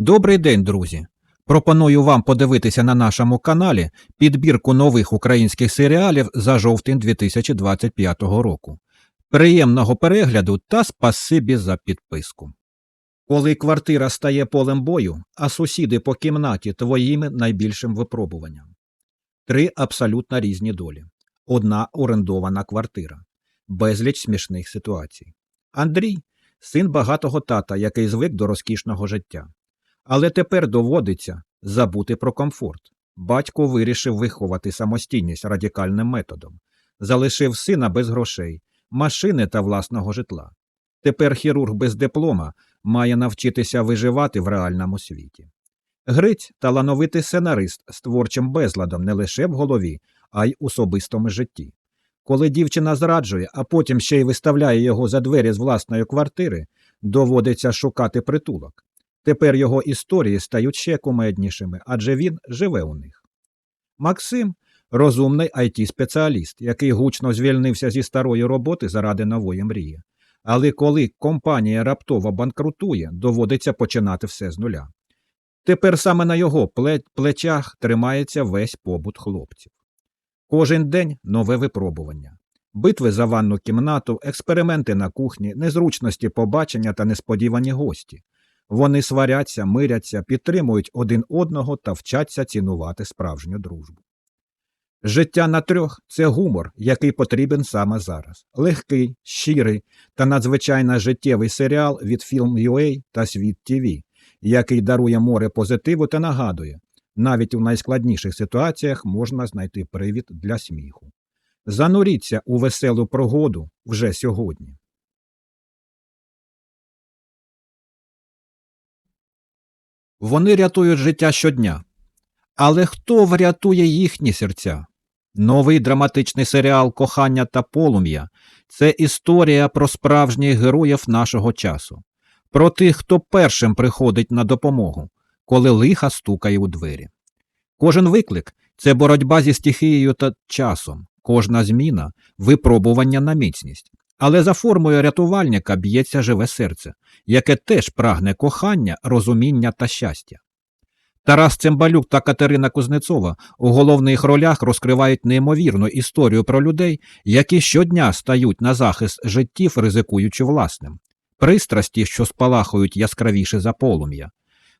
Добрий день, друзі! Пропоную вам подивитися на нашому каналі підбірку нових українських серіалів за жовтень 2025 року. Приємного перегляду та спасибі за підписку. Коли квартира стає полем бою, а сусіди по кімнаті твоїм найбільшим випробуванням. Три абсолютно різні долі. Одна орендована квартира. Безліч смішних ситуацій. Андрій син багатого тата, який звик до розкішного життя. Але тепер доводиться забути про комфорт. Батько вирішив виховати самостійність радикальним методом, залишив сина без грошей, машини та власного житла. Тепер хірург без диплома має навчитися виживати в реальному світі. Гриць талановитий сценарист з творчим безладом не лише в голові, а й особистому житті. Коли дівчина зраджує, а потім ще й виставляє його за двері з власної квартири, доводиться шукати притулок. Тепер його історії стають ще кумеднішими, адже він живе у них. Максим розумний it спеціаліст який гучно звільнився зі старої роботи заради нової мрії. Але коли компанія раптово банкрутує, доводиться починати все з нуля. Тепер саме на його плечах тримається весь побут хлопців. Кожен день нове випробування. Битви за ванну кімнату, експерименти на кухні, незручності побачення та несподівані гості. Вони сваряться, миряться, підтримують один одного та вчаться цінувати справжню дружбу. Життя на трьох це гумор, який потрібен саме зараз. Легкий, щирий та надзвичайно життєвий серіал від Film.ua та Світ ТВ, який дарує море позитиву та нагадує, навіть у найскладніших ситуаціях можна знайти привід для сміху. Зануріться у веселу прогоду вже сьогодні. Вони рятують життя щодня. Але хто врятує їхні серця? Новий драматичний серіал Кохання та полум'я це історія про справжніх героїв нашого часу, про тих, хто першим приходить на допомогу, коли лиха стукає у двері. Кожен виклик це боротьба зі стихією та часом, кожна зміна випробування на міцність. Але за формою рятувальника б'ється живе серце, яке теж прагне кохання, розуміння та щастя. Тарас Цимбалюк та Катерина Кузнецова у головних ролях розкривають неймовірну історію про людей, які щодня стають на захист життів, ризикуючи власним, пристрасті, що спалахують яскравіше за полум'я,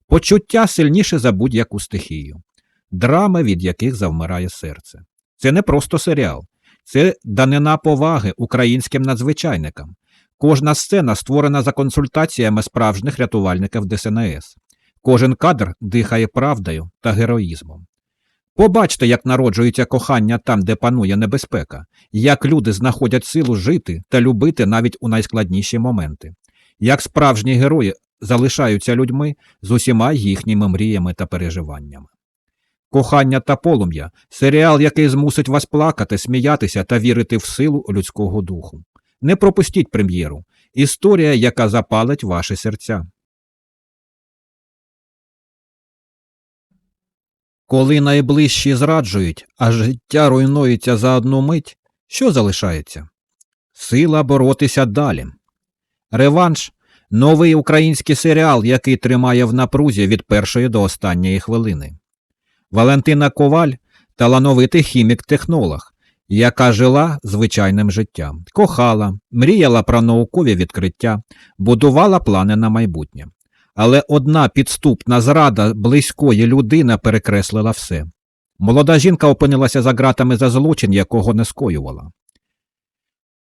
почуття сильніше за будь-яку стихію, драми, від яких завмирає серце. Це не просто серіал, це данина поваги українським надзвичайникам. Кожна сцена створена за консультаціями справжніх рятувальників ДСНС. Кожен кадр дихає правдою та героїзмом. Побачте, як народжується кохання там, де панує небезпека, як люди знаходять силу жити та любити навіть у найскладніші моменти, як справжні герої залишаються людьми з усіма їхніми мріями та переживаннями. Кохання та полум'я серіал, який змусить вас плакати, сміятися та вірити в силу людського духу. Не пропустіть прем'єру. Історія, яка запалить ваші серця. Коли найближчі зраджують, а життя руйнується за одну мить, що залишається? Сила боротися далі. Реванш новий український серіал, який тримає в напрузі від першої до останньої хвилини. Валентина Коваль талановитий хімік-технолог, яка жила звичайним життям, кохала, мріяла про наукові відкриття, будувала плани на майбутнє. Але одна підступна зрада близької людини перекреслила все. Молода жінка опинилася за ґратами за злочин, якого не скоювала.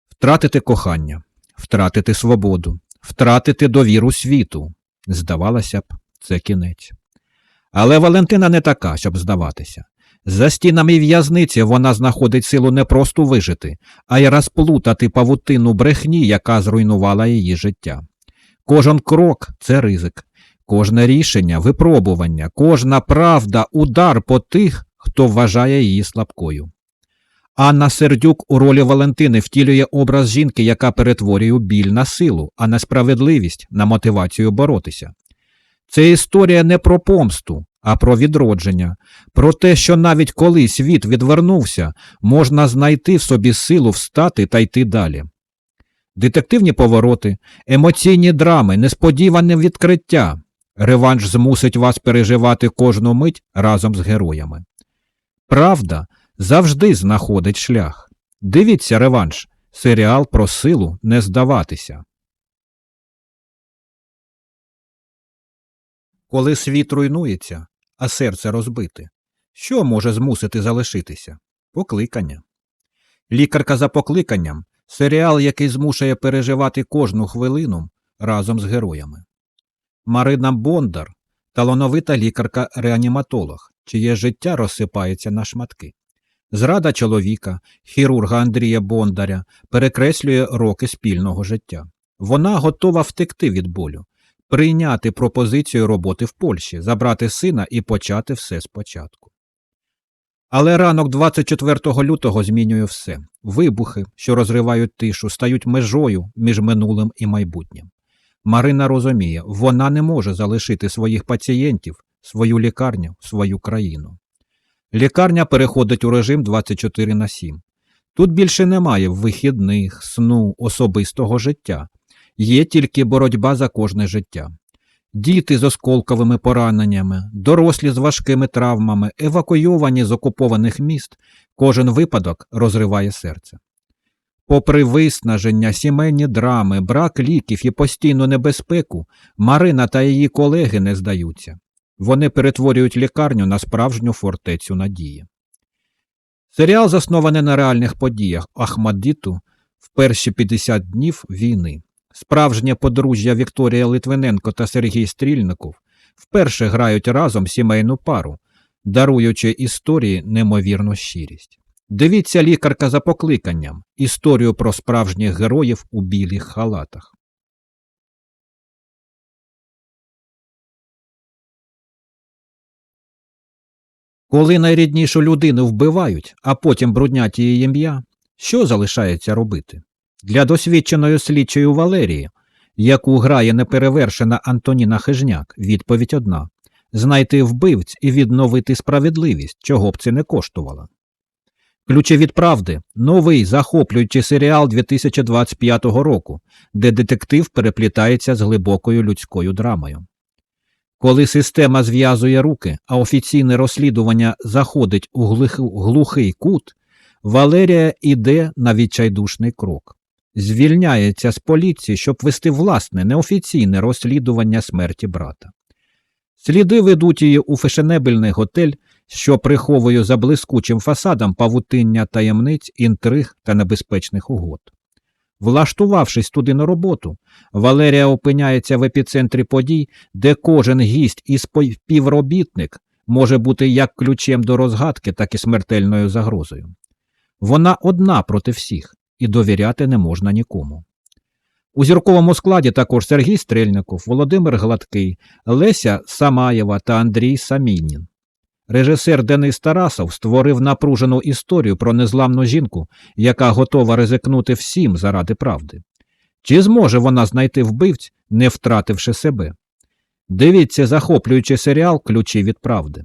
Втратити кохання, втратити свободу, втратити довіру світу. Здавалося б, це кінець. Але Валентина не така, щоб здаватися. За стінами в'язниці вона знаходить силу не просто вижити, а й розплутати павутину брехні, яка зруйнувала її життя. Кожен крок це ризик, кожне рішення випробування, кожна правда удар по тих, хто вважає її слабкою. Анна Сердюк у ролі Валентини втілює образ жінки, яка перетворює біль на силу, а несправедливість на мотивацію боротися. Це історія не про помсту, а про відродження, про те, що навіть коли світ відвернувся, можна знайти в собі силу встати та йти далі. Детективні повороти, емоційні драми, несподіване відкриття. Реванш змусить вас переживати кожну мить разом з героями. Правда завжди знаходить шлях. Дивіться реванш серіал про силу не здаватися. Коли світ руйнується, а серце розбите, що може змусити залишитися? Покликання. Лікарка за покликанням серіал, який змушує переживати кожну хвилину разом з героями. Марина Бондар талановита лікарка-реаніматолог, чиє життя розсипається на шматки. Зрада чоловіка, хірурга Андрія Бондаря, перекреслює роки спільного життя. Вона готова втекти від болю, прийняти пропозицію роботи в Польщі, забрати сина і почати все спочатку. Але ранок 24 лютого змінює все. Вибухи, що розривають тишу, стають межою між минулим і майбутнім. Марина розуміє, вона не може залишити своїх пацієнтів, свою лікарню, свою країну. Лікарня переходить у режим 24 на 7. Тут більше немає вихідних, сну, особистого життя. Є тільки боротьба за кожне життя. Діти з осколковими пораненнями, дорослі з важкими травмами, евакуйовані з окупованих міст, кожен випадок розриває серце. Попри виснаження, сімейні драми, брак ліків і постійну небезпеку, Марина та її колеги не здаються. Вони перетворюють лікарню на справжню фортецю надії. Серіал заснований на реальних подіях Ахмаддіту в перші 50 днів війни. Справжнє подружжя Вікторія Литвиненко та Сергій Стрільников вперше грають разом сімейну пару, даруючи історії немовірну щирість. Дивіться лікарка за покликанням історію про справжніх героїв у білих халатах. Коли найріднішу людину вбивають, а потім бруднять її ім'я, що залишається робити? Для досвідченої слідчої Валерії, яку грає неперевершена Антоніна Хижняк, відповідь одна знайти вбивць і відновити справедливість, чого б це не коштувало. Ключі від правди новий захоплюючий серіал 2025 року, де детектив переплітається з глибокою людською драмою. Коли система зв'язує руки, а офіційне розслідування заходить у глухий кут, Валерія іде на відчайдушний крок. Звільняється з поліції, щоб вести власне неофіційне розслідування смерті брата. Сліди ведуть її у фешенебельний готель, що приховує за блискучим фасадом павутиння таємниць, інтриг та небезпечних угод. Влаштувавшись туди на роботу, Валерія опиняється в епіцентрі подій, де кожен гість і співробітник може бути як ключем до розгадки, так і смертельною загрозою. Вона одна проти всіх, і довіряти не можна нікому. У зірковому складі також Сергій Стрельников, Володимир Гладкий, Леся Самаєва та Андрій Самінін. Режисер Денис Тарасов створив напружену історію про незламну жінку, яка готова ризикнути всім заради правди. Чи зможе вона знайти вбивць, не втративши себе? Дивіться захоплюючий серіал Ключі від правди.